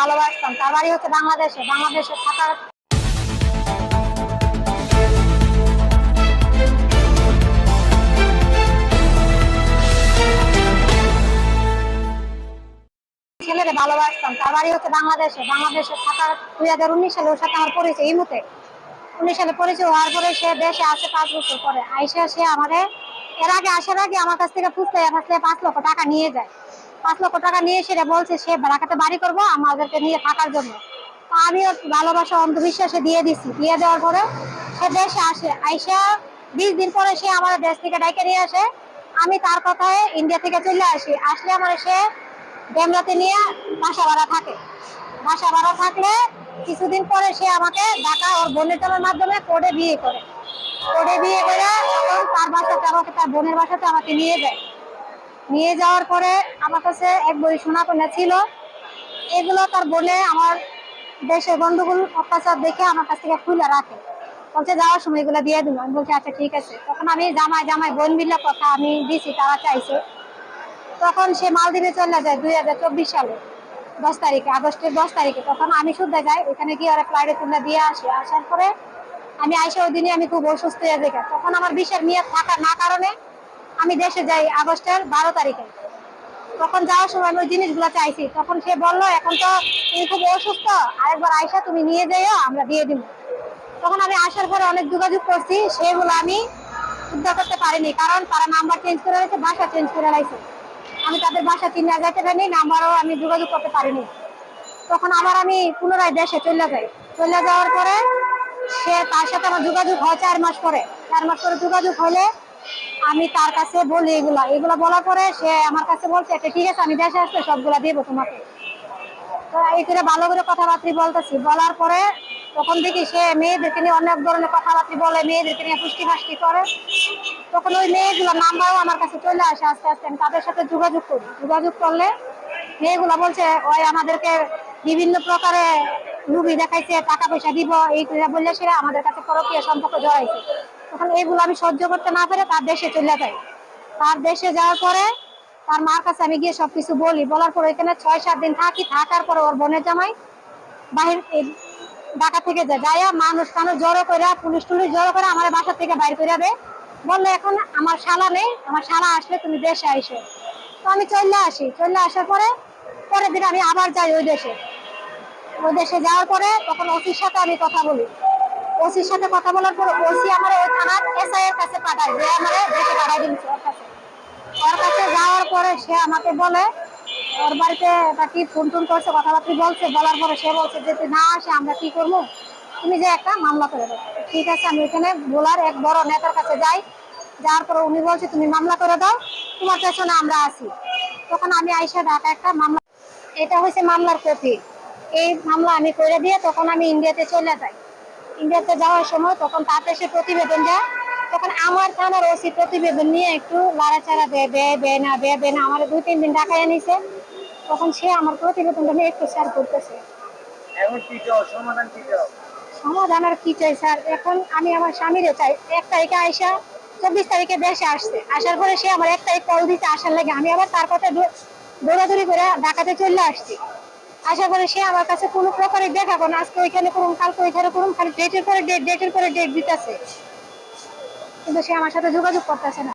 ভালোবাসতাম, তার বাড়ি হচ্ছে বাংলাদেশে বাংলাদেশে থাকার ভালোবাসতাম, তার বাড়ি হচ্ছে থাকার দুই হাজার উনিশ সালে ওর সাথে আমার পরিচয়, এই মুহূর্তে উনিশ সালে পরিচয় হওয়ার পরে সে দেশে আসে পাঁচ বছর পরে। সে এর আগে আসার আগে আমার কাছ থেকে ফুসলে ফাসলে পাঁচ লক্ষ টাকা নিয়ে যায়। পাঁচ লক্ষ টাকা নিয়ে সেটা বলছে, সে ঢাকাতে বাড়ি করব আমাদেরকে নিয়ে থাকার জন্য। তো আমিও ভালোবাসা অন্ধবিশ্বাসে দিয়ে দিছি। দিয়ে দেওয়ার পরে সে দেশে আসে। আইসা বিশ দিন পরে সে আমাদের দেশ থেকে ডাইকে নিয়ে আসে। আমি তার কথায় ইন্ডিয়া থেকে চলে আসি। আসলে আমার সে ডেমরাতে নিয়ে বাসা ভাড়া থাকে। বাসা ভাড়া থাকলে কিছুদিন পরে সে আমাকে ঢাকা ওর বোনের জনের মাধ্যমে কোর্টে বিয়ে করে। কোর্টে বিয়ে করে তার বাসাতে আমাকে, তার বোনের বাসাতে আমাকে নিয়ে যায়। নিয়ে যাওয়ার পরে আমার কাছে এক বই সোনা কন্যা ছিল। এগুলো তার বলে আমার দেশের গন্ডগোল অত্যাচার দেখে আমার কাছ থেকে খুলে রাখে। বলছে যাওয়ার সময় এগুলো দিয়ে দিল আমি বলছি আচ্ছা ঠিক আছে। তখন আমি জামাই জামাই, বোন মিলে কথা আমি দিছি, তারা চাইছে। তখন সে মালদ্বীপে চলে যায় দুই হাজার চব্বিশ সালে, দশ তারিখে, আগস্টের দশ তারিখে। তখন আমি শুদ্ধ যাই, ওখানে গিয়ে ওরা ফ্লাইটে তুলে দিয়ে আসি। আসার পরে আমি আইসা ওই দিনে আমি খুব অসুস্থ হয়ে যাই তখন আমার বিশের মেয়াদ থাকা না কারণে আমি দেশে যাই আগস্টের বারো তারিখে। তখন যাওয়ার সময় আমি ওই জিনিসগুলো চাইছি তখন সে বলল, এখন তো তুমি খুব অসুস্থ, আরেকবার আইসা তুমি নিয়ে যাইও, আমরা দিয়ে দিব। তখন আমি আসার পরে অনেক যোগাযোগ করছি, সেগুলো আমি উদ্ধার করতে পারিনি, কারণ তারা নাম্বার চেঞ্জ করে রয়েছে ভাষা চেঞ্জ করে রাখছে আমি তাদের বাসা চিনে যাইতে পারিনি নাম্বারও আমি যোগাযোগ করতে পারিনি। তখন আবার আমি পুনরায় দেশে চলে যাই। চলে যাওয়ার পরে সে তার সাথে আমার যোগাযোগ হয় চার মাস পরে। চার মাস পরে যোগাযোগ হলে আমি তার কাছে বলি এগুলা। এগুলা বলার পরে সে আমার কাছে বলছে "আচ্ছা, ঠিক আছে আমি দেশে আসলে সবগুলা দিব তোমাকে। তো এই করে ভালো করে কথাবার্তা বলতেছি। বলার পরে তখন দেখি সে মেয়েদেরকে নিয়ে অনেক ধরনের কথাবার্তা বলে মেয়েদেরকে নিয়ে পুষ্টি ফাষ্টি করে। তখন ওই মেয়েগুলোর নাম্বারও আমার কাছে চলে আসে আস্তে আস্তে। আমি তাদের সাথে যোগাযোগ করি। যোগাযোগ করলে মেয়েগুলো বলছে ওই আমাদেরকে বিভিন্ন প্রকারে রুগী দেখাইছে টাকা পয়সা দিব। এই বললে সেটা আমাদের কাছে পরকীয় সম্পর্ক জড়াইছে। তখন এইগুলো আমি সহ্য করতে না পেরে তার দেশে চলে যাই। তার দেশে যাওয়ার পরে তার মার কাছে আমি গিয়ে সবকিছু বলি। বলার পর ওইখানে ছয়, সাত দিন থাকি, থাকার পরে ওর বোনের জামাই বাহির ঢাকা থেকে যায়। যাইয়া মানুষ টানুষ জড়ো করে পুলিশ টুলিশ জড়ো করে আমার বাসা থেকে বাইর করে দেয়। বলল, এখন আমার শালা নেই, আমার শালা আসলে তুমি দেশে আইসো। তো আমি চলে আসি। চলে আসার পরে, পরের দিন আমি আবার যাই ওই দেশে। ওই দেশে যাওয়ার পরে তখন ওসির সাথে আমি কথা বলি। ওসির সাথে কথা বলার পর ওসি আমার ওই থানার এসআই এর কাছে পাঠায়, যে আমার দেশে পাঠাই দিচ্ছে ওর কাছে। ওর কাছে যাওয়ার পরে সে আমাকে বলে ওর বাড়িতে একটা কি ফোন টোন করছে, কথাবার্তা বলছে? বলার পরে সে বলছে, যে তুই না আসে, আমরা কি করব? তুমি যে একটা মামলা করে দাও। ঠিক আছে, আমি ওখানে ভোলার এক বড় নেতার কাছে যাই। যাওয়ার পরে উনি বলছে, তুমি মামলা করে দাও, তোমার পেছনে আমরা আসি তখন আমি আইসা ঢাকা একটা মামলা, এটা হচ্ছে মামলার কপি। এই মামলা আমি করে দিয়ে তখন আমি ইন্ডিয়াতে চলে যাই। ইন্ডিয়াতে যাওয়ার সময় তখন তাতে সে প্রতিবেদন দেয়। তখন আমার থানার ওসি প্রতিবেদন নিয়ে একটু লাড়াচাড়া দেয় দেয় দেয় না দেয় দেয় না। আমার দুই তিন দিন ঢাকায় নিছে তখন সে আমার প্রতিবেদনটা নিয়ে একটু শেয়ার করতেছে। সমাধান আর কি চাই স্যার? এখন আমি আমার স্বামীরও চাই। এক তারিখে আইসা চব্বিশ তারিখে দেশে আসছে। আসার পরে সে আমার এক তারিখ কল দিতে আসার লাগে আমি আবার তার কথা দৌড়াদৌড়ি করে ঢাকাতে চলে আসছি। আসার করে সে আমার কাছে কোনো প্রকারে দেখাবো না। আজকে ওইখানে করুন কালকে ওইখানে করুন খালি ডেটের পরে ডেট ডেটের পরে ডেট দিতেছে। কিন্তু সে আমার সাথে যোগাযোগ করতেছে না।